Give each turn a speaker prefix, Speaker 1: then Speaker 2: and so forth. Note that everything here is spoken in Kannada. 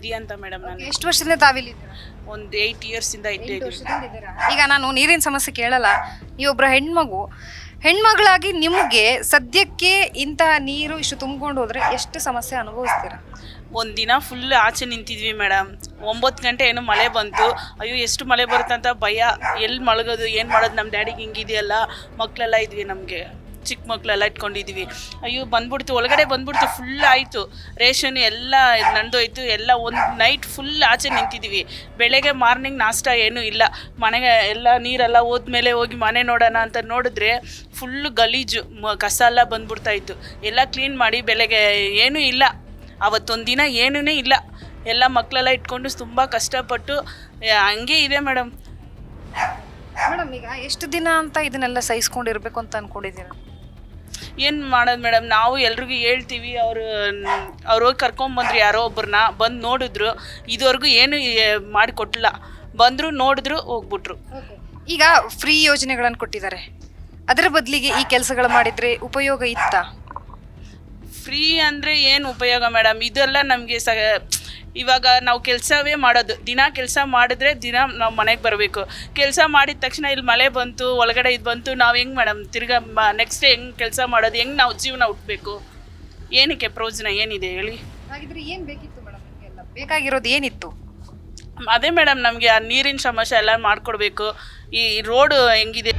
Speaker 1: ನದಿ ಅಂತ ಮೇಡಮ್ ನಾನು.
Speaker 2: ಎಷ್ಟು ವರ್ಷದಿಂದ ತಾವಿಲ್ಲಿದ್ದೀರಾ
Speaker 1: ಒಂದು ಏಯ್ಟ್ ಇಯರ್ಸಿಂದ ಇದ್ದೇ ಇದ್ದೀರಾ?
Speaker 2: ಈಗ ನಾನು ನೀರಿನ ಸಮಸ್ಯೆ ಕೇಳಲ್ಲ ನೀವೊಬ್ಬರ ಹೆಣ್ಮಗು. ಹೆಣ್ಮಗಳಾಗಿ ನಿಮಗೆ ಸದ್ಯಕ್ಕೆ ಇಂತಹ ನೀರು ಇಷ್ಟು ತುಂಬಿಕೊಂಡು ಹೋದ್ರೆ ಎಷ್ಟು ಸಮಸ್ಯೆ ಅನುಭವಿಸ್ತೀರಾ?
Speaker 1: ಒಂದಿನಾ ದಿನ ಫುಲ್ ಆಚೆ ನಿಂತಿದ್ವಿ ಮೇಡಮ್ ಒಂಬತ್ತು ಗಂಟೆ ಏನೋ ಮಳೆ ಬಂತು. ಅಯ್ಯೋ ಎಷ್ಟು ಮಳೆ ಬರುತ್ತಂತ ಭಯ. ಎಲ್ಲಿ ಮಳಗೋದು ಏನು ಮಾಡೋದು? ನಮ್ಮ ಡ್ಯಾಡಿಗೆ ಹಿಂಗಿದೆಯಲ್ಲ. ಮಕ್ಕಳೆಲ್ಲ ಇದ್ವಿ ನಮಗೆ. ಚಿಕ್ಕ ಮಕ್ಕಳೆಲ್ಲ ಇಟ್ಕೊಂಡಿದ್ದೀವಿ ಅಯ್ಯೋ, ಬಂದ್ಬಿಡ್ತು, ಒಳಗಡೆ ಬಂದ್ಬಿಡ್ತು ಫುಲ್ ಆಯಿತು. ರೇಷನ್ ಎಲ್ಲ ನಂದೋಯ್ತು ಎಲ್ಲ ಒಂದು ನೈಟ್ ಫುಲ್ ಆಚೆ ನಿಂತಿದ್ದೀವಿ ಬೆಳಗ್ಗೆ ಮಾರ್ನಿಂಗ್ ನಾಷ್ಟ ಏನೂ ಇಲ್ಲ. ಮನೆಗೆ ಎಲ್ಲ ನೀರೆಲ್ಲ ಹೋದ್ಮೇಲೆ ಹೋಗಿ ಮನೆ ನೋಡೋಣ ಅಂತ ನೋಡಿದ್ರೆ ಫುಲ್ಲು ಗಲೀಜು, ಮ- ಕಸ ಎಲ್ಲ ಬಂದ್ಬಿಡ್ತಾ ಇತ್ತು. ಎಲ್ಲ ಕ್ಲೀನ್ ಮಾಡಿ ಬೆಳಗ್ಗೆ ಏನೂ ಇಲ್ಲ. ಅವತ್ತೊಂದು ದಿನ ಏನೂ ಇಲ್ಲ. ಎಲ್ಲ ಮಕ್ಕಳೆಲ್ಲ ಇಟ್ಕೊಂಡು ತುಂಬ ಕಷ್ಟಪಟ್ಟು ಹಂಗೆ ಇದೆ ಮೇಡಮ್.
Speaker 2: ಮೇಡಮ್, ಈಗ ಎಷ್ಟು ದಿನ ಅಂತ ಇದನ್ನೆಲ್ಲ ಸಹಿಸ್ಕೊಂಡಿರ್ಬೇಕು ಅಂತ ಅನ್ಕೊಂಡಿದ್ದೀರಾ?
Speaker 1: ಏನು ಮಾಡೋದು ಮೇಡಮ್ ನಾವು ಎಲ್ರಿಗೂ ಹೇಳ್ತೀವಿ ಅವರು ಅವ್ರು ಹೋಗಿ ಕರ್ಕೊಂಬಂದ್ರು ಯಾರೋ ಒಬ್ಬರನ್ನ ಬಂದು ನೋಡಿದ್ರು ಇದುವರೆಗೂ ಏನು ಮಾಡಿಕೊಟ್ಟಿಲ್ಲ ಬಂದರು ನೋಡಿದ್ರು ಹೋಗ್ಬಿಟ್ರು.
Speaker 2: ಈಗ ಫ್ರೀ ಯೋಜನೆಗಳನ್ನು ಕೊಟ್ಟಿದ್ದಾರೆ ಅದರ ಬದಲಿಗೆ ಈ ಕೆಲಸಗಳು ಮಾಡಿದ್ರೆ ಉಪಯೋಗ ಇತ್ತಾ?
Speaker 1: ಫ್ರೀ ಅಂದರೆ ಏನು ಉಪಯೋಗ ಮೇಡಮ್ ಇದೆಲ್ಲ ನಮಗೆ ಸ ಇವಾಗ ನಾವು ಕೆಲಸವೇ ಮಾಡೋದು. ದಿನ ಕೆಲಸ ಮಾಡಿದ್ರೆ ದಿನ ನಾವು ಮನೆಗೆ ಬರಬೇಕು. ಕೆಲಸ ಮಾಡಿದ ತಕ್ಷಣ ಇಲ್ಲಿ ಮಳೆ ಬಂತು ಒಳಗಡೆ ಇದು ಬಂತು ನಾವು ಹೆಂಗೆ ಮೇಡಮ್ ತಿರ್ಗಾ ನೆಕ್ಸ್ಟ್ ಹೆಂಗೆ ಕೆಲಸ ಮಾಡೋದು ಹೆಂಗೆ ನಾವು ಜೀವನ ಹುಟ್ಟಬೇಕು ಏನಕ್ಕೆ ಪ್ರಯೋಜನ ಏನಿದೆ ಹೇಳಿ?
Speaker 2: ಹಾಗಿದ್ರೆ ಏನು ಬೇಕಿತ್ತು ಮೇಡಮ್ ನಿಮಗೆಲ್ಲ ಬೇಕಾಗಿರೋದು ಏನಿತ್ತು?
Speaker 1: ಅದೇ ಮೇಡಮ್ ನಮಗೆ ಆ ನೀರಿನ ಸಮಸ್ಯೆ ಎಲ್ಲ ಮಾಡಿಕೊಡ್ಬೇಕು. ಈ ರೋಡು ಹೆಂಗಿದೆ?